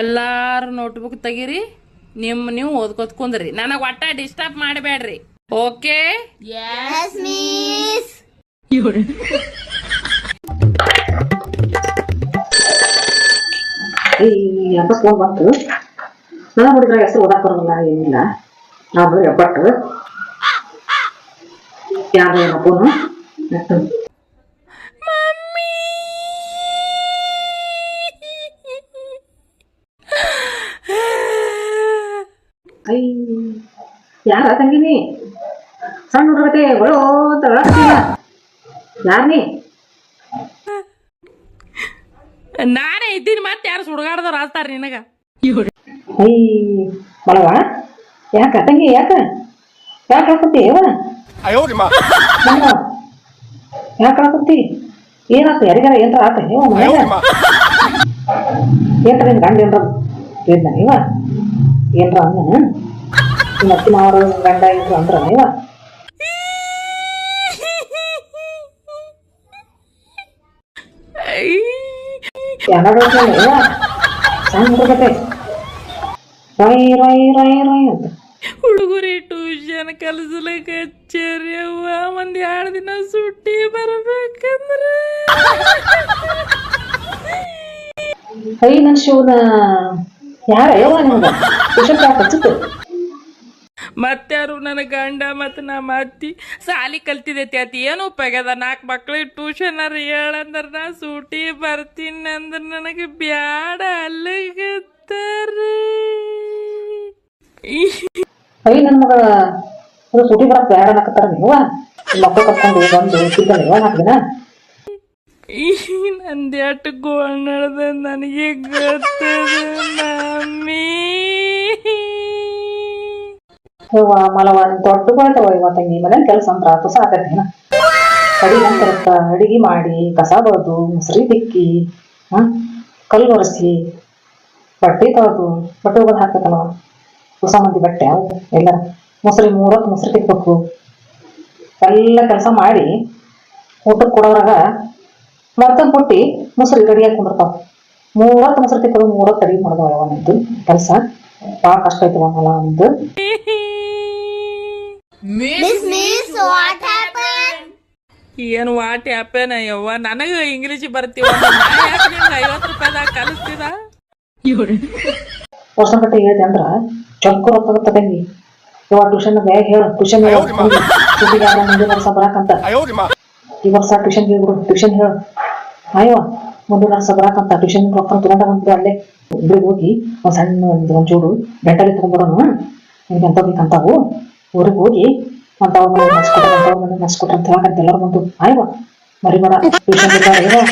ಎಲ್ಲಾರು ನೋಟ್ಬುಕ್ ತೆಗೀರಿ ನಿಮ್ಮ ನೀವು ಓದ್ಕೋತ್ ಕುಂದ್ರಿ. ನನಗೆ ಒಟ್ಟ ಡಿಸ್ಟರ್ಬ್ ಮಾಡಬೇಡ್ರಿ. ಓಕೆ ಈ ಹಬ್ಬ ಫೋನ್ ಬಂತು ನನ್ನ ಹುಡುಗರ ಹೆಸರು ಓದಕ್ ಬರೋದಿಲ್ಲ ಏನಿಲ್ಲ. ನಾನು ಎಬ್ಬಟ್ಟು. ಯಾರು ಏನೋ ಐ. ಯಾರ ತಂಗಿನಿ? ಸಣ್ಣ ಹುಡುಗತೆ ಒಳೋ ಅಂತ ಹೇಳತ್ತೀಯ ಯಾರ್ ನೀ ನಾನೇ ಇದ್ದೀನಿ ಮತ್ತೆ ಯಾರು ಸುಡ್ಗಾಡ್ದವ್ರು ಆಸ್ತಾರ ನಿನಗ? ಐ ಬಳವ ಯಾಕ ತಂಗಿ ಯಾಕ? ಯಾಕೆ ಹಾಕತ್ತಿ ಯವ್ವ ಯಾಕೆ ಯಾಕ ಹಾಕತ್ತಿ ಏನಾತ? ಯಾರಿಗಾರ ಏನಾರ ಆತ? ಮನ್ಯಾಗ ಏನ್ರ ನಿನ್ ಗಂಡ ಏನ್ರ ಏನ ನೀವ? ಏನ್ರ ಅಂದನ? ನಿಮ್ಮ ಅವರು ಗಂಡ ಇದ್ರು ಅಂದ್ರ ನೀವ ಯಾವಾಗ ನೀವ ಸಣ್ಣ ಹುಡುಗತೆ ರೈ ರೈ ರೈ ರೈ ಅಂತ. ಹುಡುಗರಿ ಟ್ಯೂಷನ್ ಕಲಿಸ್ಲಿಕ್ಕೆ ಹಚ್ಚಾರಿ ಅವ್ವ. ಒಂದ್ ಎರಡು ದಿನ ಸುಟ್ಟಿ ಬರ್ಬೇಕಂದ್ರೆ. ಐ ನನ್ ಶಿವನ ಯಾರ? ಯವ್ವ ನಿಮ್ಗ? ಟ್ಯೂಷನ್ ಕ್ಲಾಸ್ ಹಚ್ಚಿತ್ತು ಮತ್ತಾರು ನನ್ನ ಗಂಡ ಮತ್ತು ನಮ್ಮ ಅತ್ತಿ. ಸಾಲಿ ಕಲ್ತಿದೈತಿ ಅತಿ ಏನು ಉಪಯೋಗದ? ನಾಲ್ಕು ಮಕ್ಳಿಗೆ ಟ್ಯೂಷನ್ ಅರ. ಹೇಳಂದ್ರೆ ನಾ ಸೂಟಿ ಬರ್ತೀನಿ ಅಂದ್ರೆ ನನಗೆ ಬ್ಯಾಡ ಅಲ್ಲಿಗತ್ತಾರೆ ಅಯ್ಯ ನನ್ನ ಮಗ ಸೂಟಿ ಬರಕ್ ಬ್ಯಾಡ ಅನ್ನಕತ್ತಾರ ನೀವ? ಮಕ್ಕಳು ಕರ್ಕೊಂಡು ಬಂದು ಸಿಗ್ತಾನೆ ಇವಾಗ ಹಾಕಿದಿನ? ನಂದ್ಯಾಟ ಗೋಳ್ ನಡೆದ ನನಗೆ ಗೊತ್ತದ ಮಮ್ಮಿ. ಯವ್ವ ಮಲವ ನಿನ್ ದೊಡ್ಡ ಬಾಳ್ತವ ಇವ ತಂಗಿ? ಮನೇಲಿ ಕೆಲಸ ಅಂದ್ರ ತುಸ ಆಗತ್ತೇನ ಅಡಿಗೆ ನಂತರಕ್ಕ ಅಡಿಗೆ ಮಾಡಿ, ಕಸ ಬಳ್ದು ಮುಸ್ರಿ ತಿಕ್ಕಿ ಹಾ? ಕಲ್ಲು ಒರೆಸಿ, ಬಟ್ಟೆ ತೊಳೆದು, ಬಟ್ಟೆ ಒಗದು ಹಾಕ್ಬೇಕಲ್ವ? ಹೊಸ ಮಂದಿ ಬಟ್ಟೆ ಅವು ಎಲ್ಲ ಮುಸ್ರಿ ಮೂರತ್ತು ಮುಸ್ರಿ ತಿಕ್ಬೇಕು ಎಲ್ಲ ಕೆಲಸ ಮಾಡಿ ಊಟಕ್ಕೆ ಕೊಡೋರಾಗ ಮರ್ತನ್ ಕೊಟ್ಟು ಮುಸ್ರಿ ರೆಡಿಯಾಗಿ ಕುಂದಿರ್ತಾವ ಮೂರತ್ತು ಮೊಸರು ತಿಕ್ಕೋದು ಮೂರತ್ತು ಅಡಿಗೆ ಮಾಡೋದು ಅವನದ್ದು ಕೆಲಸ. ಭಾಳ ಕಷ್ಟ ಐತವ ಮಲ ಅವನದ್ದು ಏನು ವಾಟ್ ಹ್ಯಾಪನ್ ಯವ್ವ? ನನಗೆ ಇಂಗ್ಲಿಷ್ ಬರ್ತೀವ ಐವತ್ತು ರೂಪಾಯಿದಾಗ ಕಲಿಸ್ತೀರ? ವರ್ಷ ಗಟ್ಟೆ ಹೇಳಿದೆ ಅಂದ್ರ ಚೊಕ್ಕ ರೊಕ್ಕ ತಗಂಗಿ ಇವ ಟ್ಯೂಷನ್ ಬೇಗ ಹೇಳು ಟ್ಯೂಷನ್ ಹೇಳು ಮುಂದಿನ ವರ್ಷ ಬರಾಕಂತ. ಈ ವರ್ಷ ಟ್ಯೂಷನ್ ಬಿಡು ಟ್ಯೂಷನ್ ಹೇಳು. ಆಯ್ವ ಮುಂದಿನ ವರ್ಷ ಬರಾಕಂತ. ಟ್ಯೂಷನ್ ರೊಕ್ಕ ತಗೊಂಡ ಬಂದ್ರು ಅಲ್ಲೇ ಇಬ್ರಿಗೆ ಹೋಗಿ ಒಂದ್ ಸಣ್ಣ ಒಂದು ಒಂಚೂರು ಬೆಟ್ಟಲ್ಲಿ ತಗೊಂಡ್ಬರೋನು ನಿನ್ಗೆ ಎಂತ ಬೇಕಂತಾವು ಊರಿಗೆ ಹೋಗಿ ಅಂತ ಅವ್ರ ಮನೆ ನಡ್ಸ್ಕೊಟ್ರೆ ಅಂತ ಅವ್ರ ಮನೆ ನಡ್ಸ್ಕೊಟ್ರೆ ಅಂತ ಹೇಳಕಂತ ಎಲ್ಲರೂ ಬಂದು ಆಯ್ವ ಮರಿಬೇಡ ಟ್ಯೂಷನ್ ಇದ್ದಾರ